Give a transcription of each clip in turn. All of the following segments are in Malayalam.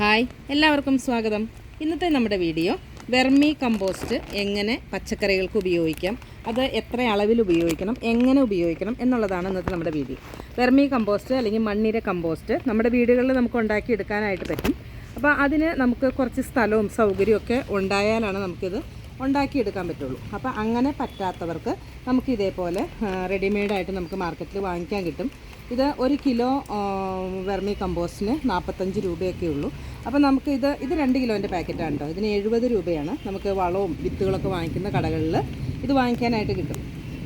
ഹായ് എല്ലാവർക്കും സ്വാഗതം. ഇന്നത്തെ നമ്മുടെ വീഡിയോ വെർമി കമ്പോസ്റ്റ് എങ്ങനെ പച്ചക്കറികൾക്ക് ഉപയോഗിക്കാം അത് എത്ര അളവിൽ ഉപയോഗിക്കണം എങ്ങനെ ഉപയോഗിക്കണം എന്നുള്ളതാണ് ഇന്നത്തെ നമ്മുടെ വീഡിയോ. വെർമി കമ്പോസ്റ്റ് അല്ലെങ്കിൽ മണ്ണിര കമ്പോസ്റ്റ് നമ്മുടെ വീടുകളിൽ നമുക്ക് ഉണ്ടാക്കിയെടുക്കാനായിട്ട് പറ്റും. അപ്പോൾ അതിന് നമുക്ക് കുറച്ച് സ്ഥലവും സൗകര്യമൊക്കെ ഉണ്ടായാലാണ് നമുക്കിത് ഉണ്ടാക്കിയെടുക്കാൻ പറ്റുള്ളൂ. അപ്പോൾ അങ്ങനെ പറ്റാത്തവർക്ക് നമുക്ക് ഇതേപോലെ റെഡിമെയ്ഡായിട്ട് നമുക്ക് മാർക്കറ്റിൽ വാങ്ങിക്കാൻ കിട്ടും. ഇത് ഒരു കിലോ വെർമി കമ്പോസ്റ്റിന് നാൽപ്പത്തഞ്ച് രൂപയൊക്കെ ഉള്ളൂ. അപ്പോൾ നമുക്ക് ഇത് ഇത് രണ്ട് കിലോന്റെ പാക്കറ്റാണ് കേട്ടോ. ഇതിന് എഴുപത് രൂപയാണ്. നമുക്ക് വളവും വിത്തുകളൊക്കെ വാങ്ങിക്കുന്ന കടകളിൽ ഇത് വാങ്ങിക്കാനായിട്ട് കിട്ടും.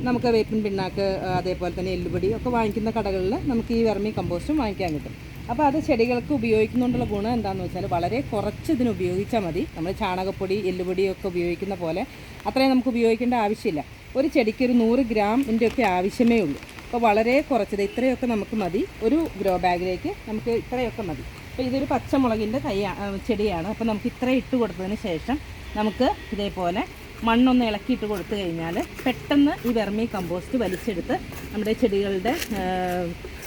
നമുക്ക് വേപ്പിൻ പിണ്ണാക്ക് അതേപോലെ തന്നെ എല്ലുപൊടി ഒക്കെ വാങ്ങിക്കുന്ന കടകളിൽ നമുക്ക് ഈ വെർമി കമ്പോസ്റ്റും വാങ്ങിക്കാൻ കിട്ടും. അപ്പോൾ അത് ചെടികൾക്ക് ഉപയോഗിക്കുന്നതുകൊണ്ടുള്ള ഗുണം എന്താണെന്ന് വെച്ചാൽ വളരെ കുറച്ച് ഇതിന് ഉപയോഗിച്ചാൽ മതി. നമ്മൾ ചാണകപ്പൊടി എല്ലുപൊടിയൊക്കെ ഉപയോഗിക്കുന്ന പോലെ അത്രയും നമുക്ക് ഉപയോഗിക്കേണ്ട ആവശ്യമില്ല. ഒരു ചെടിക്ക് ഒരു നൂറ് ഗ്രാമിന്റെ ഒക്കെ ആവശ്യമേ ഉള്ളൂ. അപ്പോൾ വളരെ കുറച്ചത് ഇത്രയൊക്കെ നമുക്ക് മതി. ഒരു ഗ്രോ ബാഗിലേക്ക് നമുക്ക് ഇത്രയൊക്കെ മതി. അപ്പോൾ ഇതൊരു പച്ചമുളകിന്റെ തൈ ചെടിയാണ്. അപ്പോൾ നമുക്ക് ഇത്ര ഇട്ട് കൊടുത്തതിന് ശേഷം നമുക്ക് ഇതേപോലെ മണ്ണൊന്ന് ഇളക്കിയിട്ട് കൊടുത്തു കഴിഞ്ഞാൽ പെട്ടെന്ന് ഈ വെർമി കമ്പോസ്റ്റ് വലിച്ചെടുത്ത് നമ്മുടെ ചെടികളുടെ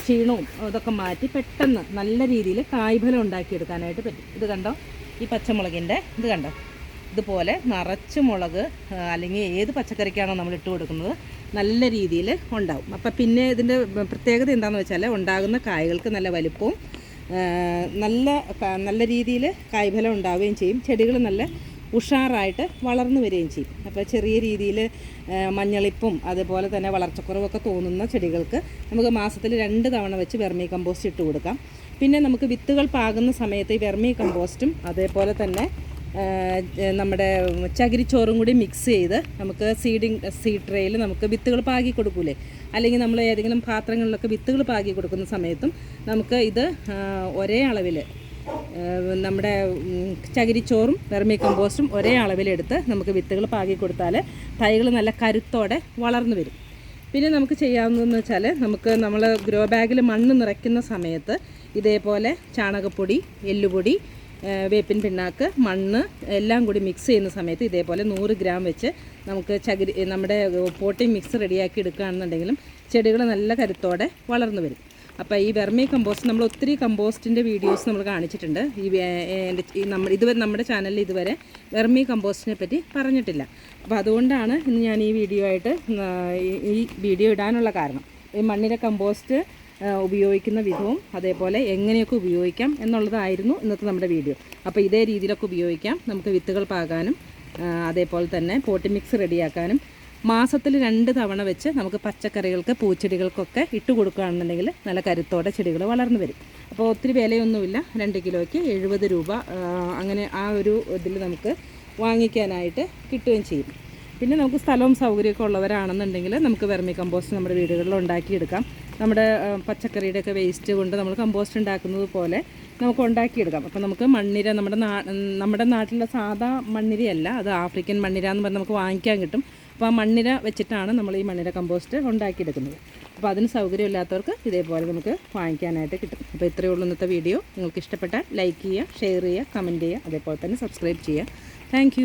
ക്ഷീണവും ഇതൊക്കെ മാറ്റി പെട്ടെന്ന് നല്ല രീതിയിൽ കായ്ഫലം ഉണ്ടാക്കിയെടുക്കാനായിട്ട് പറ്റും. ഇത് കണ്ടോ? ഈ പച്ചമുളകിന്റെ ഇത് കണ്ടോ? ഇതുപോലെ നിറച്ച് മുളക് അല്ലെങ്കിൽ ഏത് പച്ചക്കറിക്കാണോ നമ്മൾ ഇട്ട് കൊടുക്കുന്നത് നല്ല രീതിയിൽ ഉണ്ടാവും. അപ്പം പിന്നെ ഇതിന്റെ പ്രത്യേകത എന്താണെന്ന് വെച്ചാൽ ഉണ്ടാകുന്ന കായകൾക്ക് നല്ല വലുപ്പവും നല്ല നല്ല രീതിയിൽ കായ്ഫലം ഉണ്ടാവുകയും ചെയ്യും. ചെടികൾ നല്ല ഉഷാറായിട്ട് വളർന്നു വരികയും ചെയ്യും. അപ്പോൾ ചെറിയ രീതിയിൽ മഞ്ഞളിപ്പും അതുപോലെ തന്നെ വളർച്ചക്കുറവൊക്കെ തോന്നുന്ന ചെടികൾക്ക് നമുക്ക് മാസത്തിൽ രണ്ട് തവണ വെച്ച് വെർമി കമ്പോസ്റ്റ് ഇട്ട് കൊടുക്കാം. പിന്നെ നമുക്ക് വിത്തുകൾ പാകുന്ന സമയത്ത് ഈ വെർമി കമ്പോസ്റ്റും അതേപോലെ തന്നെ നമ്മുടെ ചകിരിച്ചോറും കൂടി മിക്സ് ചെയ്ത് നമുക്ക് സീഡിങ് സീഡ് ട്രേയിൽ നമുക്ക് വിത്തുകൾ പാകി കൊടുക്കൂലേ? അല്ലെങ്കിൽ നമ്മൾ ഏതെങ്കിലും പാത്രങ്ങളിലൊക്കെ വിത്തുകൾ പാകി കൊടുക്കുന്ന സമയത്തും നമുക്ക് ഇത് ഒരേ അളവിൽ നമ്മുടെ ചകിരിച്ചോറും വെർമി കമ്പോസ്റ്റും ഒരേ അളവിലെടുത്ത് നമുക്ക് വിത്തുകൾ പാകി കൊടുത്താൽ തൈകൾ നല്ല കരുത്തോടെ വളർന്നു വരും. പിന്നെ നമുക്ക് ചെയ്യാവുന്നതെന്ന് വെച്ചാൽ നമുക്ക് നമ്മൾ ഗ്രോ ബാഗിൽ മണ്ണ് നിറയ്ക്കുന്ന സമയത്ത് ഇതേപോലെ ചാണകപ്പൊടി എല്ലുപൊടി വേപ്പിൻ പിണ്ണാക്ക് മണ്ണ് എല്ലാം കൂടി മിക്സ് ചെയ്യുന്ന സമയത്ത് ഇതേപോലെ നൂറ് ഗ്രാം വെച്ച് നമുക്ക് ചകിരി നമ്മുടെ പോട്ടിംഗ് മിക്സ് റെഡിയാക്കി എടുക്കുകയാണെന്നുണ്ടെങ്കിലും ചെടികൾ നല്ല കരുത്തോടെ വളർന്നു വരും. അപ്പോൾ ഈ വെർമി കമ്പോസ്റ്റ് നമ്മൾ ഒത്തിരി കമ്പോസ്റ്റിന്റെ വീഡിയോസ് നമ്മൾ കാണിച്ചിട്ടുണ്ട്. ഈ നമ്മൾ ഇതുവരെ നമ്മുടെ ചാനലിൽ ഇതുവരെ വെർമി കമ്പോസ്റ്റിനെ പറ്റി പറഞ്ഞിട്ടില്ല. അപ്പോൾ അതുകൊണ്ടാണ് ഇന്ന് ഞാൻ ഈ വീഡിയോ ആയിട്ട് ഈ വീഡിയോ ഇടാനുള്ള കാരണം. ഈ മണ്ണിലെ കമ്പോസ്റ്റ് ഉപയോഗിക്കുന്ന വിധവും അതേപോലെ എങ്ങനെയൊക്കെ ഉപയോഗിക്കാം എന്നുള്ളതായിരുന്നു ഇന്നത്തെ നമ്മുടെ വീഡിയോ. അപ്പോൾ ഇതേ രീതിയിലൊക്കെ ഉപയോഗിക്കാം. നമുക്ക് വിത്തുകൾ പാകാനും അതേപോലെ തന്നെ പോട്ടി മിക്സ് റെഡിയാക്കാനും മാസത്തിൽ രണ്ട് തവണ വെച്ച് നമുക്ക് പച്ചക്കറികൾക്ക് പൂച്ചെടികൾക്കൊക്കെ ഇട്ട് കൊടുക്കുകയാണെന്നുണ്ടെങ്കിൽ നല്ല കരുത്തോടെ ചെടികൾ വളർന്നു വരും. അപ്പോൾ ഒത്തിരി വിലയൊന്നുമില്ല. രണ്ട് കിലോയ്ക്ക് എഴുപത് രൂപ അങ്ങനെ ആ ഒരു ഇതിൽ നമുക്ക് വാങ്ങിക്കാനായിട്ട് കിട്ടുകയും ചെയ്യും. പിന്നെ നമുക്ക് സ്ഥലവും സൗകര്യമൊക്കെ ഉള്ളവരാണെന്നുണ്ടെങ്കിൽ നമുക്ക് വെർമി കമ്പോസ്റ്റ് നമ്മുടെ വീടുകളിൽ ഉണ്ടാക്കിയെടുക്കാം. നമ്മുടെ പച്ചക്കറിയുടെയൊക്കെ വേസ്റ്റ് കൊണ്ട് നമ്മൾ കമ്പോസ്റ്റ് ഉണ്ടാക്കുന്നത് പോലെ നമുക്ക് ഉണ്ടാക്കിയെടുക്കാം. അപ്പോൾ നമുക്ക് മണ്ണിര നമ്മുടെ നാ നമ്മുടെ നാട്ടിലെ സാധാ മണ്ണിരയല്ല അത് ആഫ്രിക്കൻ മണ്ണിര എന്ന് പറഞ്ഞ് നമുക്ക് വാങ്ങിക്കാൻ കിട്ടും. അപ്പോൾ ആ മണ്ണിര വെച്ചിട്ടാണ് നമ്മൾ ഈ മണ്ണിര കമ്പോസ്റ്റ് ഉണ്ടാക്കിയെടുക്കുന്നത്. അപ്പോൾ അതിന് സൗകര്യമില്ലാത്തവർക്ക് ഇതേപോലെ നമുക്ക് വാങ്ങിക്കാനായിട്ട് കിട്ടും. അപ്പോൾ ഇത്രയേ ഉള്ളൂ ഇന്നത്തെ വീഡിയോ നിങ്ങൾക്ക് ഇഷ്ടപ്പെട്ടാൽ ലൈക്ക് ചെയ്യുക ഷെയർ ചെയ്യുക കമന്റ് ചെയ്യുക അതേപോലെ തന്നെ സബ്സ്ക്രൈബ് ചെയ്യുക. താങ്ക്